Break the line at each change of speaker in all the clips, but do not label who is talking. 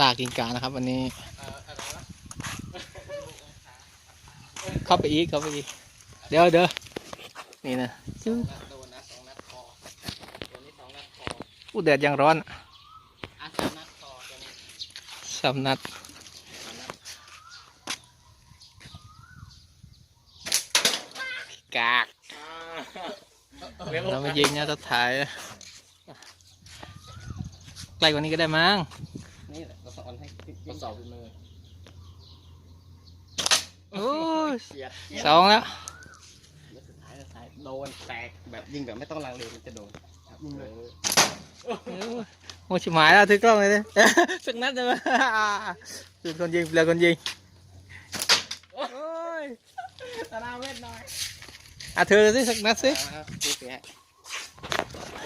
ลากินกานะครับ วันนี้
เอ่ออะไรวะ
เข้าไปอีกเข้าไปอีก เดี๋ยวเดี๋ยวนี่นะ
สองนัดโดนนะสองนัดคอตัวนี้สองนัดคอ
อู้แดดยังร้อน
อะสามนัดคอตัวนี้
สามนัด
สามนัด
กาก
อ่า
เราไม่ยิงนะสุดท้ายใกล้กว่านี้ก็ได้มั้ง
ทดสอบฝีมือ
โอ้ย
เฉียด
สองแล้ว
แล้วสุดท้ายสุดท้ายโดนแตกแบบยิงแบบไม่ต้องลังเลมันจะโดนครับยิงเลย
โอ้ชิบหายแล้วถือกล้องเลยดิ สักนัดเลยเป็นคนยิงเป็นคนยิงโอ้ย
ตาหน้าเวทหน่อย
อะเธอสิสักนัดสิ
อ่าดูสิฮะ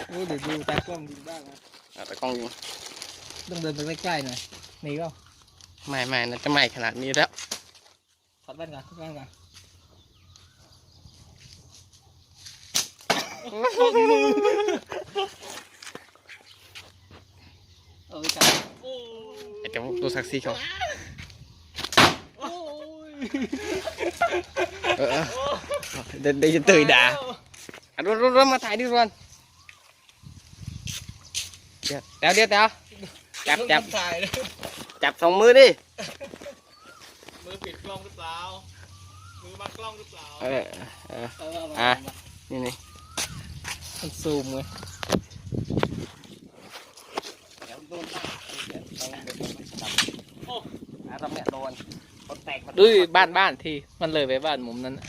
โอ้เดี๋ยวดูตากล้องยิงบ้างนะ
อะแต่กล้องยิง
ต้องเดินไปใกล้ๆหน่อยนี่ก็
ไม่ไม่นะจะไม่ขนาดนี้แล้ว
ถอดแว่นก่อนถอดแว่นก่อนเออจ้ะ
ไอ้เดี๋ยวดูสักซี่เขาเออเออเดี๋ยวเดี๋ยวจะตื่นด่าอะรวนรวนรวนมาถ่ายดิรวนเดี๋ยวเดี๋ยวเดี๋ยวเดี๋ยวจับจับ
ถ่ายเลย
จับสองมือดิ
มือปิดกล้องหรือเปล่า มือบังกล้องหรือเปล่า
เออเออ
เออ
อะ นี่นี่
มันซูมไง
เดี๋ยวโดนบ้างเดี๋ยวต้องเดี๋ยวต้องจับโอ้อะรอบเนี้ยโดนคนแตกมา
ดูบ้านบ้านที่มันเลยไปบ้านมุมนั้นน่ะ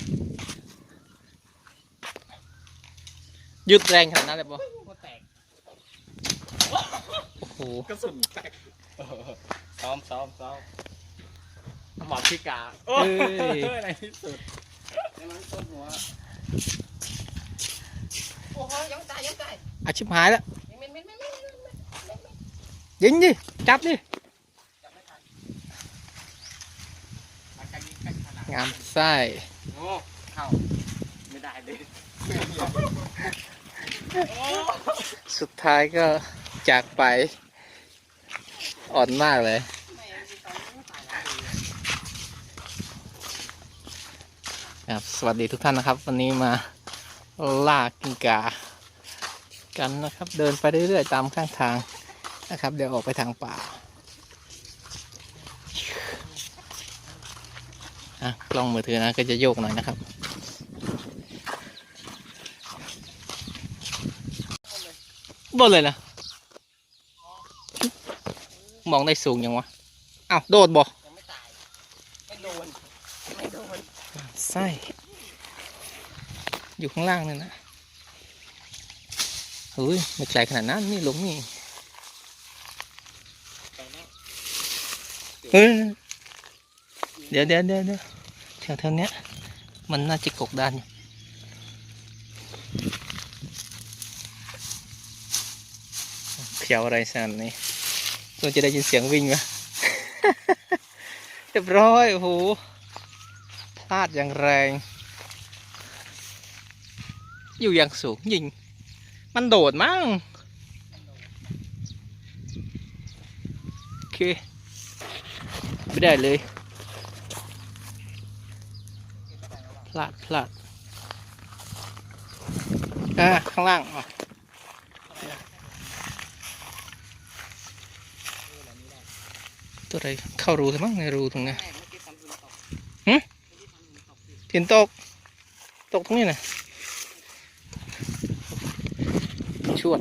หยุดแรงขนาดนั้นเลยปะ
คนแตก
โอ้โห
กระสุนแตก ซ้อมซ้อมซ้อมหมอบพิกา
เอ้ย
ในที่สุดในมันต้นหัวโอ้โหยังตายยังตาย
อาชิบหายแล้ว
ยังไม่ไม่ไม่ไม่ไม่ไม่
ยิงดิจับดิ
จับไม่ทันมันจะยิงกันขนาด
งามไส้
โอ้เข้าไม่ได้เลย
สุดท้ายก็จากไปอ่อนมากเลย ครับสวัสดีทุกท่านนะครับ วันนี้มาล่ากินกากันนะครับ เดินไปเรื่อยๆตามข้างทางนะครับ เดี๋ยวออกไปทางป่าอะกล้องมือถือนะก็จะโยกหน่อยนะครับบนเลยนะมองได้สูงยังวะอ้าวโดดบ่
ยังไม่ตายไม่โดนไม่โดน
ไส้ อยู่ข้างล่างนี่ยนะเฮ้ยไม่ไกลขนาดนั้นนี่หลงนี่เฮ้ยเดี๋ยวเดี๋ยวเดี๋ยวเดี๋ยวแถวแถวๆเนี้ย มันน่าจะกกดานอยู่เขียวอะไรสันนี่เราจะได้ยินเสียงวิ่งไหมเรียบร้อยโอ้โห พลาดอย่างแรง อยู่อย่างสูงยิง มันโดดมั้งโอเค ไม่ได้เลย พลาดพลาดอ่าข้างล่างอะตัวอะไรเข้ารูใช่มั้งในรูตรงเนี้ ยถินตก ตกตรงนี้นะชวด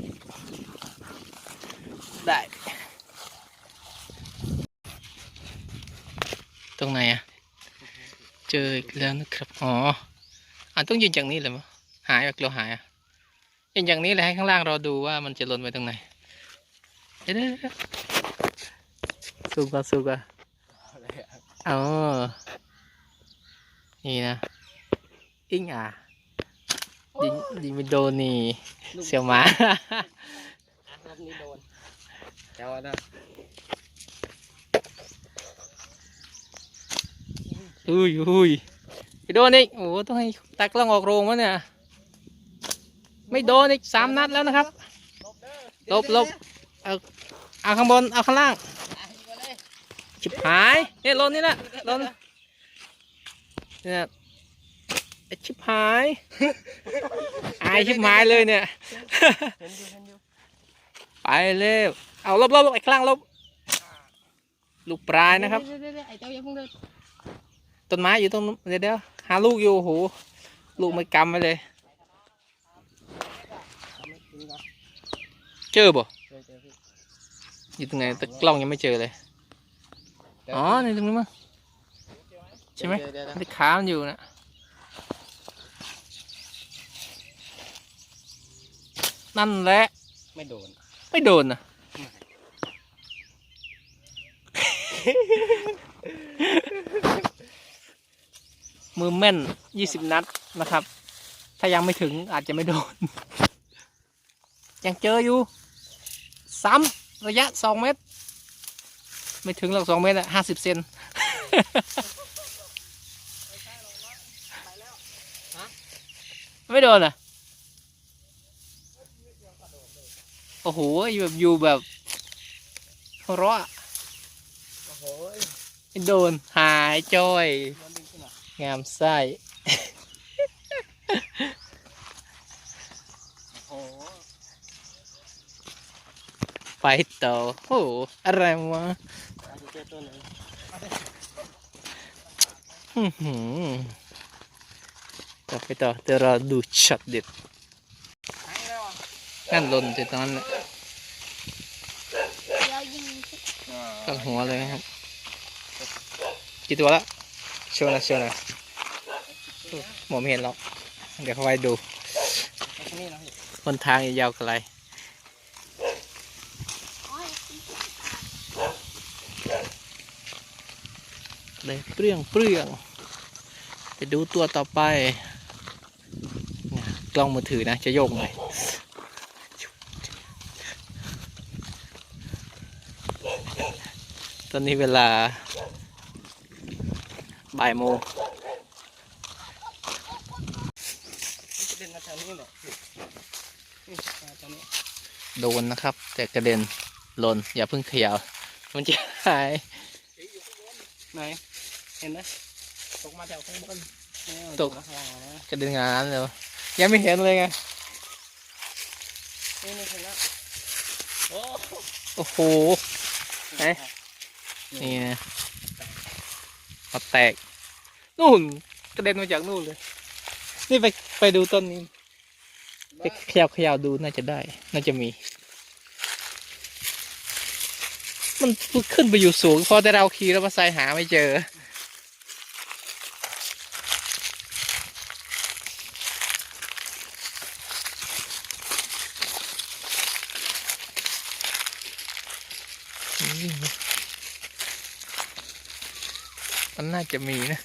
ได้ ตรงไหนอะเจออีกแล้วนะครับ อ๋ออะต้องยิงจากนี้เลยมั้ยหายแบบเราหายอะยิงจากนี้เลยให้ข้างล่างเราดูว่ามันจะหล่นไปตรงไหนเดี๋ยวเดี๋ยวเดี๋ยวสูงกว่าสูงกว่าอ๋อนี่นะ อิงอะยิงยิงไปโดนนี่เสี่ยวหมา
รอบนี้โดนเจ้านะ
อุ้ยอุ้ยไปโดนอีกโอ้โหต้องให้ตักล้องออกโรงวะเนี่ย ไม่โดนอีกสามนัดแล้วนะครับลบลบเอาเอาข้างบน เอาข้างล่าง ชิบหายเนี่ยลนนี่แหละลนเนี่ยไอ ชิบหาย อายชิบหายเลยเนี่ย
เห็นอยู่เห็นอยู่
ไปเร็วเอาลบลบลบไอ้ข้างล่างลบ ลูกปลายนะครับ
เดี๋ยวเดี๋ยวเดี๋ยวไอ้เจ้าอย่าเพิ่งเดิน
ต้นไม้อยู่ตรงนู้นเดี๋ยวเดี๋ยวหาลูกอยู่โอ้โหลูกไม่กำไว้เลย
ทำให้กินก่อน
เจอบ่
เจอเจอพี่
อยู่ตรงไหนแต่กล้องยังไม่เจอเลย อ๋อในตรงนี้มั้งใช่ไหม
เดี๋ยวเดี๋ยวเดี๋ยว
ที่ขามันอยู่นะ นั่นแหละ
ไม่โดน
ไม่โดนนะมือแม่นยี่สิบนัดนะครับ ถ้ายังไม่ถึงอาจจะไม่โดน ยังเจออยู่ ซ้ำระยะสองเมตร ไม่ถึงหรอกสองเมตรอะห้าสิบเซนไม่โดนอะ โอ้โหอยู่แบบอยู่แบบหัวเราะอะ
โอ้โห
ไม่โดนหายจ้อย
มันดึงขึ้นหน่อย
งามไส้
โอ้โห
ไปต่อโอ้โหอะไรวะ
อาจจะเจอตัวหนึ่ง
อื้อหือต่อไปต่อเดี๋ยวเราดูช็อตเด็ด
หายแล้วอะ
นั่นหล่นจากตรงนั้นแหละ
เรายิง
กลางหัวเลยนะครับ กี่ตัวละโชว์หนะโชว์หนะมอไม่เห็นหรอกเดี๋ยวเขาไว้ดูบนทางยาวไกล
อ๋อ
เลยเปรี้ยงเปรี้ยงไปดูตัวต่อไป กล้องมือถือนะจะโยกหน่อย ตอนนี้เวลาบ่ายโมง
มันจะเด่นมาแถวนี้แหละพี่นี่มาแถวนี้
โดนนะครับ แต่กระเด็นหล่นอย่าเพิ่งเขย่ามันจะหาย
ไหนเห็นไหมตกมาแถวข้างบนนี่มัน
ตก
มาข้างล่างนะ
กระเด็นงานเลยยังไม่เห็นเลยไง
นี่นี่เห็นแล้วโอ้
โอ้โหไหน นี่นะเอาแตก นู่นกระเด็นมาจากนู่นเลย นี่ไปไปดูต้นนี้ไปเขย่าเขย่าดูน่าจะได้ น่าจะมี มันขึ้นไปอยู่สูงพอแต่เราขี่แล้วมาใส่หาไม่เจอ มันน่าจะมีนะ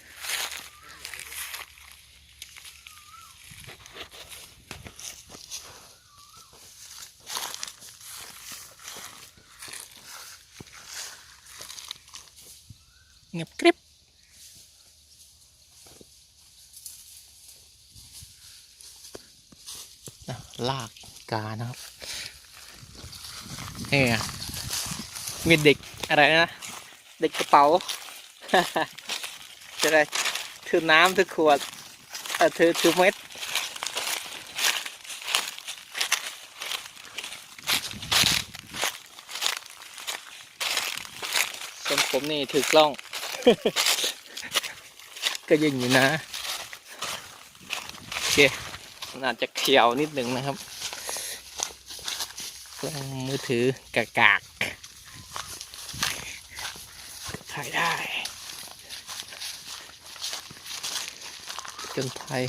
เงียบกริบลากกานะครับนี่มีเด็กอะไรนะ เด็กกระเป๋า จะได้ถือน้ำถือขวดเออถือถือเม็ดส่วนผมนี่ถือกล้อง ก็ยิงอยู่นะ โอเคมันอาจจะเขียวนิดหนึ่งนะครับกล้องมือถือกากากๆถ่ายได้ จนไทย